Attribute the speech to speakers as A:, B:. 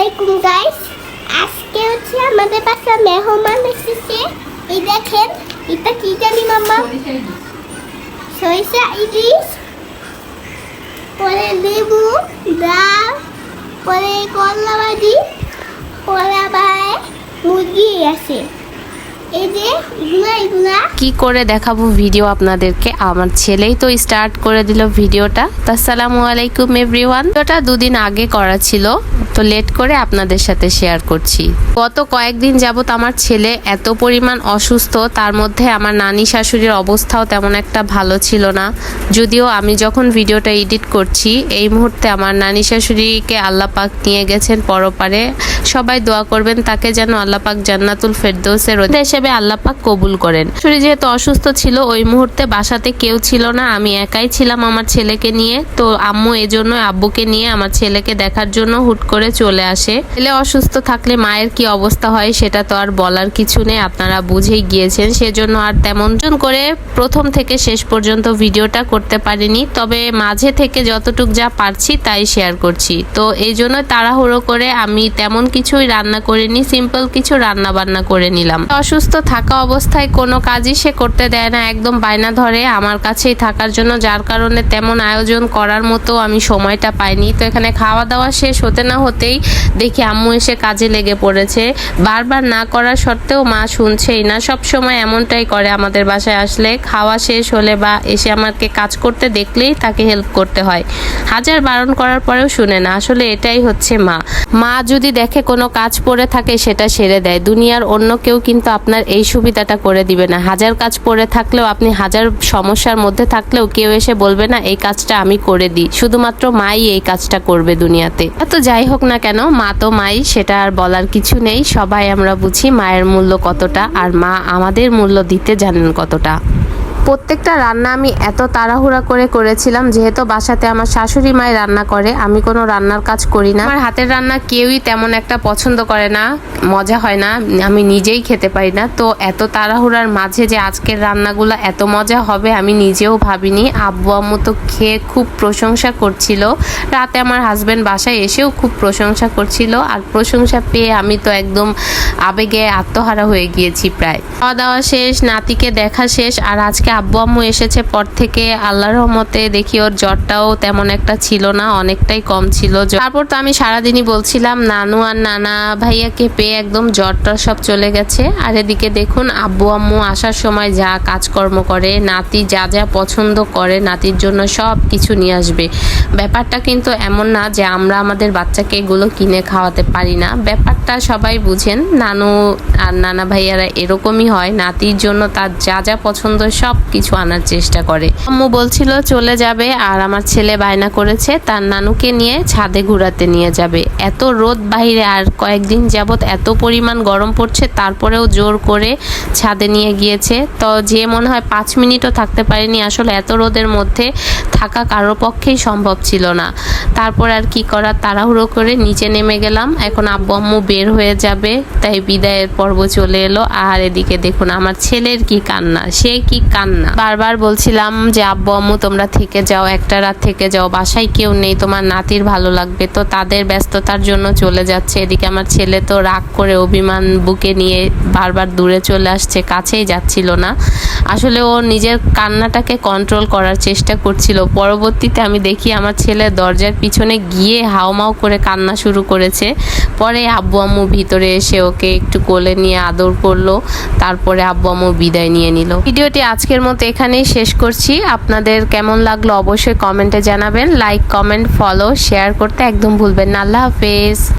A: আলাইকুম গাইস আজকে হচ্ছে আমাদের বাসা মেহমান এসেছে। এই দেখেন, এটা কি জানি, মাম্মা? সরিষা ইলিশ, পরে লেবু, ডাল, পরে করলা ভাজি, পরে আবার মুরগি আছে।
B: কি করে দেখাবো ভিডিও আপনাদেরকে? আমার ছেলেই তো স্টার্ট করে দিল ভিডিওটা। আসসালামু আলাইকুম এভরিওয়ান ভিডিওটা দুদিন আগে করা ছিল। লেট করে আপনাদের সাথে শেয়ার করছি। গত কয়েকদিন যাবত আমার ছেলে এত পরিমাণ অসুস্থ, তার মধ্যে আমার নানি শাশুড়ির অবস্থাও তেমন একটা ভালো ছিল না। যদিও আমি যখন ভিডিওটা এডিট করছি, এই মুহূর্তে আমার নানি শাশুড়িকে আল্লাহ পাক নিয়ে গেছেন পরপারে। সবাই দোয়া করবেন তাকে যেন আল্লাহ পাক জান্নাতুল ফেরদৌসের হিসেবে আল্লাহ পাক কবুল করেন। শাশুড়ি যেহেতু অসুস্থ ছিল, ওই মুহূর্তে বাসাতে কেউ ছিল না, আমি একাই ছিলাম আমার ছেলেকে নিয়ে। তো আম্মু এজন্য আব্বুকে নিয়ে আমার ছেলেকে দেখার জন্য হুট করে চলে আসে। ছেলে অসুস্থ থাকলে মায়ের কি অবস্থা হয় সেটা তো আর বলার কিছু নেই, আপনারা বুঝেই গিয়েছেন। সেজন্য আর তেমন করে প্রথম থেকে শেষ পর্যন্ত ভিডিওটা করতে পারিনি, তবে মাঝে থেকে যতটুক যা পারছি তাই শেয়ার করছি। তো এই জন্য তাড়াহুড়ো করে আমি তেমন কিছুই রান্না করিনি সিম্পল কিছু রান্না বান্না করে নিলাম। অসুস্থ থাকা অবস্থায় কোনো কাজই সে করতে দেয় না, একদম বায়না ধরে আমার কাছেই থাকার জন্য, যার কারণে তেমন আয়োজন করার মতো আমি সময়টা পাইনি। তো এখানে খাওয়া দাওয়া শেষ হতে না হতেই দেখি আম্মু এসে কাজে লেগে পড়েছে। বারবার না করার সত্ত্বেও মা শুনছেই না। সব সময় এমনটাই করে আমাদের বাসায় আসলে। খাওয়া শেষ হলে বা এসে আমাকে কাজ করতে দেখলেই তাকে হেল্প করতে হয়। হাজার বারণ করার পরেও শুনে না। আসলে এটাই হচ্ছে মা। মা যদি দেখে কোনো কাজ পড়ে থাকে সেটা সেরে দেয়। দুনিয়ার অন্য কেউ কিন্তু আপনার এই সুবিধাটা করে দিবে না। হাজার কাজ পড়ে থাকলেও আপনি হাজার সমস্যার মধ্যে থাকলেও কেউ এসে বলবে না, এই কাজটা আমি করে দিই। শুধুমাত্র মাই এই কাজটা করবে দুনিয়াতে। তো যাই হোক না কেন, মা তো মাই, সেটা আর বলার কিছু নেই। সবাই আমরা বুঝি মায়ের মূল্য কতটা আর মা আমাদের মূল্য দিতে জানেন কতটা। প্রত্যেকটা রান্না আমি এত তাড়াহুড়া করে করেছিলাম, যেহেতু বাসাতে আমার শাশুড়ি মাই রান্না করে, আমি কোনো রান্নার কাজ করি না। আমার হাতের রান্না কেউই তেমন একটা পছন্দ করে না, মজা হয় না, আমি নিজেই খেতে পারি না। তো এত তাড়াহুড়ার মাঝে যে আজকের রান্নাগুলো এত মজা হবে আমি নিজেও ভাবিনি। আব্বু আম্মু তো খেয়ে খুব প্রশংসা করছিল। রাতে আমার হাজব্যান্ড বাসায় এসেও খুব প্রশংসা করছিল, আর প্রশংসা পেয়ে আমি তো একদম আবেগে আত্মহারা হয়ে গিয়েছি প্রায়। খাওয়া দাওয়া শেষ, নাতিকে দেখা শেষ, আর আজকে আব্বু আম্মু এসেছে পর থেকে আল্লাহর রহমতে দেখি ওর জ্বরটাও তেমন একটা ছিল না, অনেকটাই কম ছিল। তারপর তো আমি সারাদিনই বলছিলাম, নানু আর নানা ভাইয়াকে পেয়ে একদম জ্বরটা সব চলে গেছে। আর এদিকে দেখুন, আব্বু আম্মু আসার সময় যা কাজকর্ম করে, নাতি যা যা পছন্দ করে, নাতির জন্য সব কিছু নিয়ে আসবে। ব্যাপারটা কিন্তু এমন না যে আমরা আমাদের বাচ্চাকে এগুলো কিনে খাওয়াতে পারি না। ব্যাপারটা সবাই বুঝেন, নানু আর নানা ভাইয়ারা এরকমই হয়। নাতির জন্য তার যা যা পছন্দ সব কিছু আনার চেষ্টা করে। আম্মু বলছিল, চলে যাবে আর আমার ছেলে বায়না করেছে, তার নানুকে নিয়ে ছাদে ঘোরাতে নিয়ে যাবে। এত রোদ বাইরে আর কয়েকদিন যাবত এত পরিমাণ গরম পড়ছে, তারপরেও জোর করে ছাদে নিয়ে গিয়েছে। তো যে মনে হয় পাঁচ মিনিটও থাকতে পারেনি, আসলে এত রোদের মধ্যে থাকা কারও পক্ষেই সম্ভব ছিল না। তারপর আর কি করার, তাড়াহুড়ো করে নিচে নেমে গেলাম। এখন আব্বু আম্মু বের হয়ে যাবে, তাই বিদায়ের পর্ব চলে এলো। আর এদিকে দেখুন, আমার ছেলের কি কান্না, সে কি কান্না বারবার বলছিলাম যে, আব্বু, আম্মু, তোমরা থেকে যাও, একটা রাত থেকে যাও, বাসায় কেউ নেই, তোমার নাতির ভালো লাগবে। তো তাদের ব্যস্ততার জন্য চলে যাচ্ছে। এদিকে আমার ছেলে তো রাগ করে অভিমান বুকে নিয়ে বারবার দূরে চলে আসছে, কাছেই যাচ্ছিল না। আসলে ও নিজের কান্নাটাকে কন্ট্রোল করার চেষ্টা করছিল। পরবর্তীতে আমি দেখি আমার ছেলে দরজার পিছনে গিয়ে হাওমাও করে কান্না শুরু করেছে। পরে আব্বু, আম্মু ভিতরে এসে ওকে একটু কোলে নিয়ে আদর করল। তারপরে আব্বু, আম্মু বিদায় নিয়ে নিল। ভিডিওটি আজকের মতো এখানেই শেষ করছি। আপনাদের কেমন লাগল অবশ্যই কমেন্টে জানাবেন। লাইক কমেন্ট ফলো শেয়ার করতে একদম ভুলবেন না। আল্লাহ হাফেজ।